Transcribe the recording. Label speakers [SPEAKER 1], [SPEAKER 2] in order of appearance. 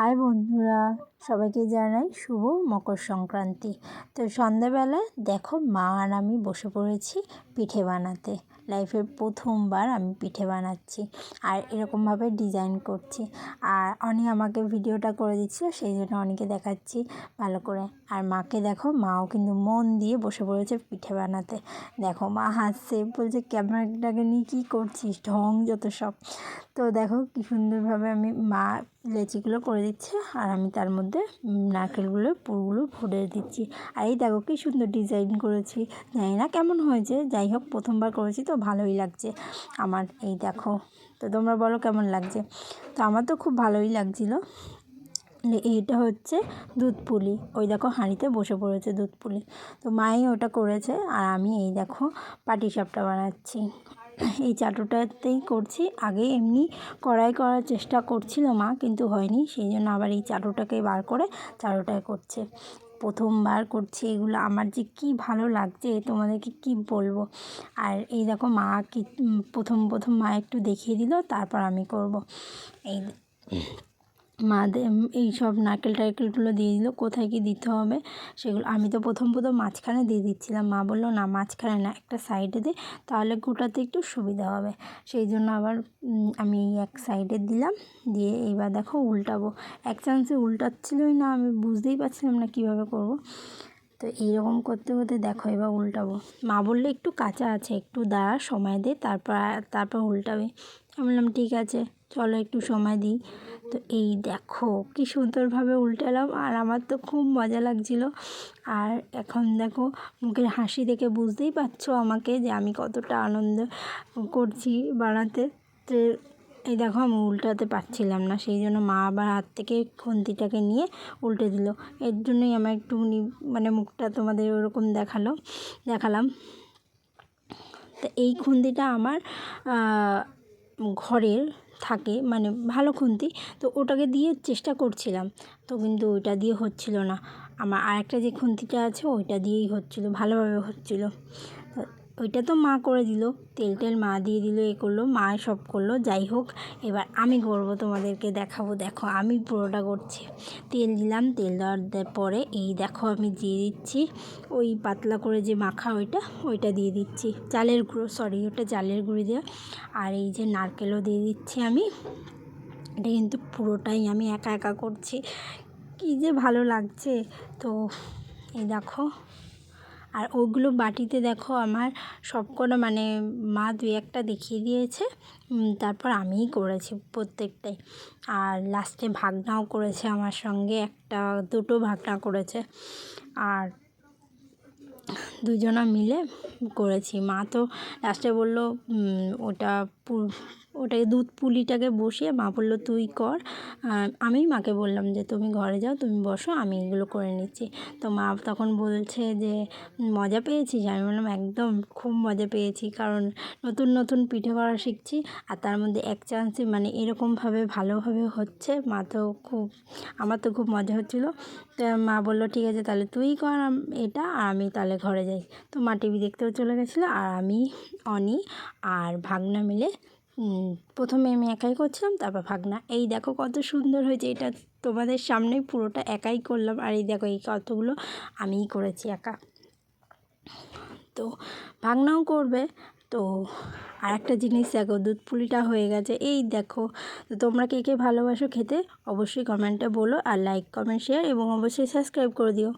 [SPEAKER 1] High বন্ধুরা, সবাইকে জানাই শুভ মকর সংক্রান্তি। তো সন্ধ্যাবেলায় দেখো মা আর আমি বসে পড়েছি পিঠে বানাতে। লাইফের প্রথমবার আমি পিঠে বানাচ্ছি আর এরকমভাবে ডিজাইন করছি। আর অনি আমাকে ভিডিওটা করে দিচ্ছিল, সেই জন্য অনেকে দেখাচ্ছি ভালো করে। আর মাকে দেখো, মাও কিন্তু মন দিয়ে বসে পড়েছে পিঠে বানাতে। দেখো মা হাসছে, বলছে, ক্যামেরাটাকে নিয়ে কী করছিস? ঢং যত সব। তো দেখো কী সুন্দরভাবে আমি মা লেচিগুলো করে দিচ্ছে আর আমি তার মধ্যে নারকেলগুলো, পুরগুলো ভরে দিচ্ছি। আর এই দেখো কী সুন্দর ডিজাইন করেছি। জানি না কেমন হয়েছে, যাই হোক প্রথমবার করেছি তো ভালোই লাগছে। আমার এই দেখো, তো তোমরা বলো কেমন লাগছে? তো আমার তো খুব ভালোই লাগছিল। এইটা হচ্ছে দুধ পুলি। ওই দেখো হাঁড়িতে বসে পড়েছে দুধ পুলি। তো মাই ওটা করেছে আর আমি এই দেখো পাটি সাপটা বানাচ্ছি। এই চাটুটাতেই করছি। আগে এমনি কড়াই করার চেষ্টা করছিল মা, কিন্তু হয়নি। সেই জন্য আবার এই চাটুটাকে বার করে চাটুটায় করছে। প্রথমবার করছি এগুলো। আমার যে কি ভালো লাগছে, তোমাদেরকে কি বলব? আর এই দেখো, মা কি প্রথম প্রথম মা একটু দেখিয়ে দিল, তারপর আমি করব। এই মা এই সব নারকেল টারকেলগুলো দিয়ে দিল, কোথায় কি দিতে হবে সেগুলো আমি তো প্রথম প্রথম মাঝখানে দিয়ে দিচ্ছিলাম। মা বলল, না, মাঝখানে না, একটা সাইডে দে, তাহলে গোটাতে একটু সুবিধা হবে। সেই জন্য আবার আমি এক সাইডে দিলাম, দিয়ে এবার দেখো উল্টাবো। এক চান্সে উল্টাচ্ছিলই না, আমি বুঝতেই পারছিলাম না কীভাবে করব। তো এইরকম করতে করতে দেখো এবার উল্টাবো। মা বললে, একটু কাঁচা আছে, একটু দাঁড়া, সময় দে, তারপর তারপর উল্টাবে। আমি বললাম, ঠিক আছে। চলো একটু সময় দিই। তো এই দেখো, কি সুন্দরভাবে উল্টালাম আর আমার তো খুব মজা লাগছিল। আর এখন দেখো, মুখের হাসি দেখে বুঝতেই পারছ আমাকে যে আমি কতটা আনন্দ করছি বানাতে। তো এই দেখো, আমি উল্টাতে পারছিলাম না, সেই জন্য মা আবার হাত থেকে খুন্তিটাকে নিয়ে উল্টে দিল। এর জন্যই আমার একটুখানি মানে মুখটা তোমাদের ওরকম দেখাল, দেখালাম। তো এই খুন্তিটা আমার ঘরের থাকে মানে ভালো খুন্তি, তো ওটাকে দিয়ে চেষ্টা করছিলাম। তো কিন্তু ওইটা দিয়ে হচ্ছিল না। আমার আরেকটা যে খুন্তিটা আছে, ওইটা দিয়েই হচ্ছিল, ভালোভাবে হচ্ছিল। ওইটা তো মা করে দিল। তেল টেল মা দিয়ে দিল, এ করল, মা সব করল। যাই হোক, এবার আমি করব তোমাদেরকে দেখাবো। দেখো, আমি পুরোটা করছি। তেল দিলাম, তেল দেওয়ার পরে এই দেখো আমি দিয়ে দিচ্ছি। ওই পাতলা করে যে মাখা ওইটা ওইটা দিয়ে দিচ্ছি। চালের গুঁড়ো সরি ওটা চালের গুঁড়ি দেওয়া। আর এই যে নারকেলও দিয়ে দিচ্ছি আমি। এটা কিন্তু পুরোটাই আমি একা একা করছি। কী যে ভালো লাগছে। তো এই দেখো আর ওগুলো বাটিতে দেখো আমার সবকটা মানে মা দুই একটা দেখিয়ে দিয়েছে। তারপর আমিই করেছি প্রত্যেকটাই। আর লাস্টে ভাগনাও করেছে আমার সঙ্গে, একটা, দুটো ভাগনা করেছে। আর দুজনা মিলে করেছি। মা তো লাস্টে বলল ওটা ওটাকে দুধ পুলিটাকে বসিয়ে মা বলল, তুই কর। আমি মাকে বললাম যে, তুমি ঘরে যাও, তুমি বসো, আমি এগুলো করে নিচ্ছি। তো মা তখন বলছে যে, মজা পেয়েছিস? আমি বললাম, একদম, খুব মজা পেয়েছি, কারণ নতুন নতুন পিঠে করা শিখছি, আর তার মধ্যে এক চান্সে মানে এরকমভাবে ভালোভাবে হচ্ছে, মা তো খুব, আমার তো খুব মজা হচ্ছিল। তো মা বলল, ঠিক আছে, তাহলে তুই কর এটা, আর আমি তাহলে ঘরে যাই। তো মা টিভি দেখতেও চলে গেছিল, আর আমি, অনি আর ভাগনা মিলে প্রথমে আমি একাই করছিলাম, তারপর ভাগনা। এই দেখো কত সুন্দর হয়েছে, এটা তোমাদের সামনেই পুরোটা একাই করলাম। আর এই দেখো, এই কতগুলো আমিই করেছি একা। তো ভাগনাও করবে। তো আর একটা জিনিস দেখো, দুধ পুলিটা হয়ে গেছে। এই দেখো, তো তোমরা কে কে ভালোবাসো খেতে অবশ্যই কমেন্টে বলো। আর লাইক কমেন্ট শেয়ার এবং অবশ্যই সাবস্ক্রাইব করে দিও।